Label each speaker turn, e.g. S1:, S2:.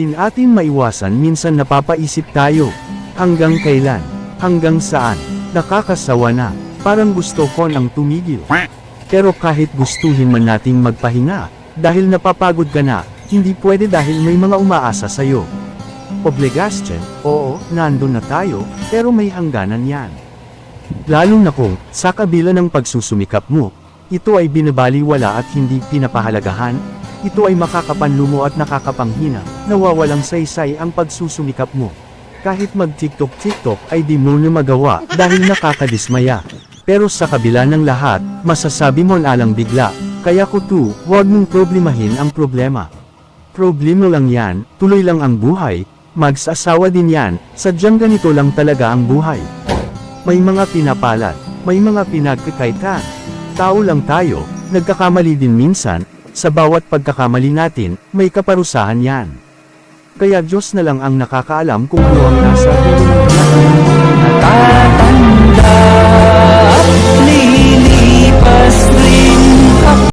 S1: Din atin maiwasan minsan napapaisip tayo. Hanggang kailan? Hanggang saan? Nakakasawa na. Parang gusto ko nang tumigil. Pero kahit gustuhin man nating magpahinga, dahil napapagod ka na, hindi pwede dahil may mga umaasa sa'yo. Obligasyon, oo, nandun na tayo, pero may hangganan yan. Lalo na kung, sa kabila ng pagsusumikap mo, ito ay binabaliwala at hindi pinapahalagahan, ito ay makakapanlumo at nakakapanghina, nawawalang saysay ang pagsusumikap mo. Kahit mag-tiktok-tiktok ay di mo na magawa dahil nakakadismaya. Pero sa kabila ng lahat, masasabi mo alang bigla, kaya ko tu, huwag mong problemahin ang problema. Problema lang yan, tuloy lang ang buhay, magsasawa din yan, sadyang ganito lang talaga ang buhay. May mga pinapalat, may mga pinagkakaitan. Tao lang tayo, nagkakamali din minsan, sa bawat pagkakamali natin, may kaparusahan yan. Kaya Diyos na lang ang nakakaalam kung ano ang nasa dulo ng lahat.